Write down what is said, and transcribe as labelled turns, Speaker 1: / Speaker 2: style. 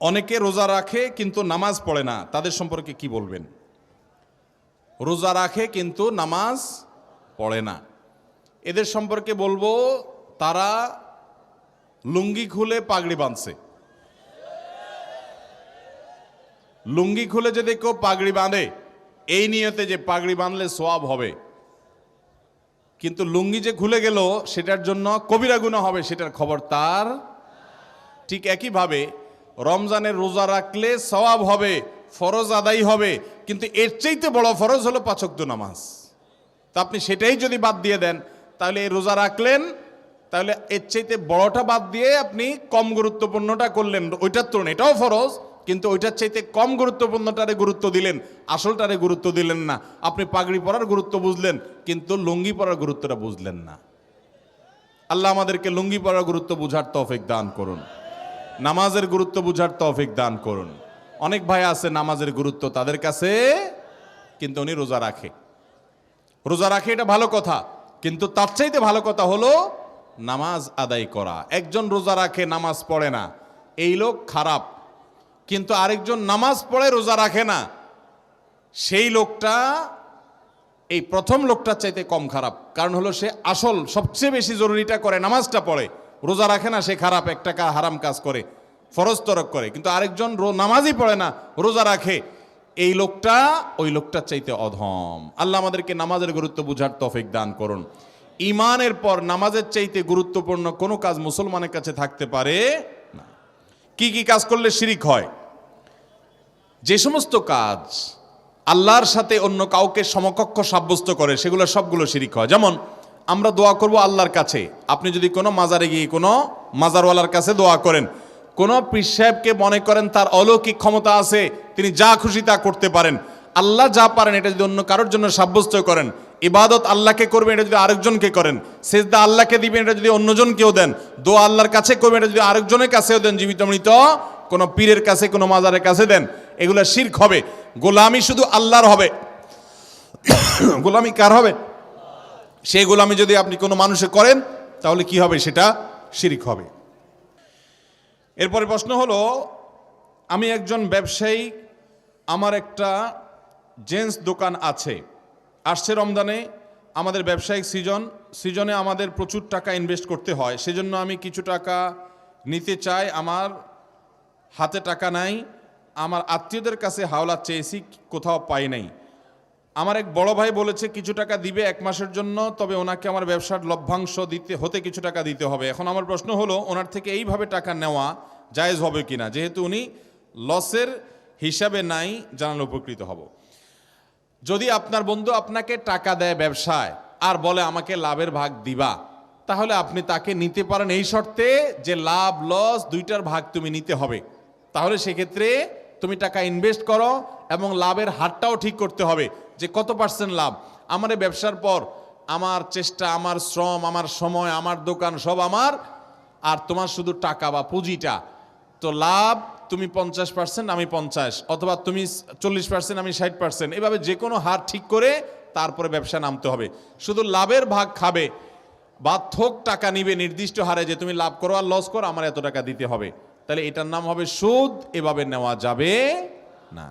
Speaker 1: অনেকে রোজা রাখে কিন্তু নামাজ পড়ে না। তাদের সম্পর্কে কি বলবেন? রোজা রাখে কিন্তু নামাজ পড়ে না। এদের সম্পর্কে বলব, তারা লুঙ্গি খুলে পাগড়ি বাঁধছে। লুঙ্গি খুলে যদি কেউ পাগড়ি বাঁধে, এই নিয়তে যে পাগড়ি বাঁধলে সোয়াব হবে। কিন্তু লুঙ্গি যে খুলে গেল, সেটার জন্য কবিরা গুণা হবে, সেটার খবর তার ঠিক একইভাবে রমজানের রোজা রাখলে সওয়াব হবে, ফরজ আদায় হবে, কিন্তু এর চাইতে বড় ফরজ হলো পাচক্য নামাজ। তা আপনি সেটাই যদি বাদ দিয়ে দেন, তাহলে এই রোজা রাখলেন, তাহলে এর চাইতে বড়টা বাদ দিয়ে আপনি কম গুরুত্বপূর্ণটা করলেন। ওইটার তুলনায় এটাও ফরজ, কিন্তু ওইটার চাইতে কম গুরুত্বপূর্ণটারে গুরুত্ব দিলেন, আসলটারে গুরুত্ব দিলেন না। আপনি পাগড়ি পরার গুরুত্ব বুঝলেন, কিন্তু লুঙ্গি পরার গুরুত্বটা বুঝলেন না। আল্লাহ আমাদেরকে লুঙ্গি পরার গুরুত্ব বুঝার তৌফিক দান করুন। নামাজের গুরুত্ব বুঝার তৌফিক দান করুন। অনেক ভাই আছে নামাজের গুরুত্ব তাদের কাছে, কিন্তু উনি রোজা রাখে। রোজা রাখে এটা ভালো কথা, কিন্তু তার চাইতে ভালো কথা হলো নামাজ আদায় করা। একজন রোজা রাখে, নামাজ পড়ে না। এই লোক খারাপ, কিন্তু আরেকজন নামাজ পড়ে, রোজা রাখে না। সেই লোকটা, এই প্রথম লোকটার চাইতে কম খারাপ, কারণ হলো সে আসল, সবচেয়ে বেশি জরুরিটা করে নামাজটা পড়ে। রোজা রাখে না, সে খারাপ একটা কা- হারাম কাজ করে, ফরজ তরক করে। কিন্তু আরেকজন নামাজই পড়ে না, রোজা রাখে। এই লোকটা, ওই লোকটার চাইতে অধম। আল্লাহ আমাদেরকে নামাজের গুরুত্ব বুঝার তফিক দান করুন। ইমানের পর নামাজের চাইতে গুরুত্বপূর্ণ কোনো কাজ মুসলমানের কাছে থাকতে পারে না। কি কি কাজ করলে শিরিক হয়? যে সমস্ত কাজ আল্লাহর সাথে অন্য কাউকে সমকক্ষ সাব্যস্ত করে, সেগুলো সবগুলো শিরিক হয়। যেমন আমরা দোয়া করব আল্লাহর কাছে। আপনি যদি কোনো মাজারে গিয়ে কোনো মাজারওয়ালার কাছে দোয়া করেন, কোনো পীর সাহেবকে মনে করেন তার অলৌকিক ক্ষমতা আছে, তিনি যা খুশি তা করতে পারেন। আল্লাহ যা পারেন, এটা যদি অন্য কারোর জন্য সাব্যস্ত করেন। ইবাদত আল্লাহকে করবেন, এটা যদি আরেকজনকে করেন। সেজদা আল্লাহকে দিবেন, এটা যদি অন্যজনকেও দেন। দোয়া আল্লাহর কাছে করবেন, এটা যদি আরেকজনের কাছেও দেন, জীবিত মৃত, কোনো পীরের কাছে, কোনো মাজারের কাছে দেন। এগুলো শির্ক হবে। গোলামি শুধু আল্লাহর হবে। গোলামি কার হবে? সেই গোলামি যদি আপনি কোনো মানুষে করেন, তাহলে কি হবে সেটা? শিরিক হবে। এরপরে প্রশ্ন হলো, আমি একজন ব্যবসায়ী, আমার একটা জেন্টস দোকান আছে। আসছে রমজানে, আমাদের ব্যবসায়িক সিজন, সিজনে আমাদের প্রচুর টাকা ইনভেস্ট করতে হয়। সেজন্য আমি কিছু টাকা নিতে চাই, আমার হাতে টাকা নাই, আমার আত্মীয়দের কাছে হাওলা চেয়েছি, কোথাও পাই নাই। আমার এক বড় ভাই বলেছে, কিছু টাকা দিবে এক মাসের জন্য, তবে ওনাকে আমার ব্যবসার লভ্যাংশ দিতে, হতে কিছু টাকা দিতে হবে। এখন আমার প্রশ্ন হলো, ওনার থেকে এইভাবে টাকা নেওয়া জায়েজ হবে কিনা? যেহেতু উনি লসের হিসাবে নাই, জানালে উপকৃত হব। যদি আপনার বন্ধু আপনাকে টাকা দেয় ব্যবসায়, আর বলে, আমাকে লাভের ভাগ দিবা, তাহলে আপনি তাকে নিতে পারেন এই শর্তে যে, লাভ, লস দুইটার ভাগ তুমি নিতে হবে। তাহলে সেক্ষেত্রে তুমি টাকা ইনভেস্ট করো এবং লাভের হারটাও ঠিক করতে হবে। যে কত পার্সেন্ট লাভ? আমার এই ব্যবসার পর আমার চেষ্টা, আমার শ্রম, আমার সময়, আমার দোকান সব আমার। আর তোমার শুধু টাকা বা পুঁজিটা। তো লাভ, তুমি পঞ্চাশ পার্সেন্ট, আমি পঞ্চাশ। অথবা তুমি চল্লিশ পার্সেন্ট, আমি ষাট পার্সেন্ট। এভাবে যে কোনো হার ঠিক করে তারপরে ব্যবসা নামতে হবে। শুধু লাভের ভাগ খাবে বা থোক টাকা নিবে নির্দিষ্ট হারে যে তুমি লাভ করো আর লস করো, আমার এত টাকা দিতে হবে। তাহলে এটার নাম হবে সুদ, এভাবে নেওয়া যাবে না।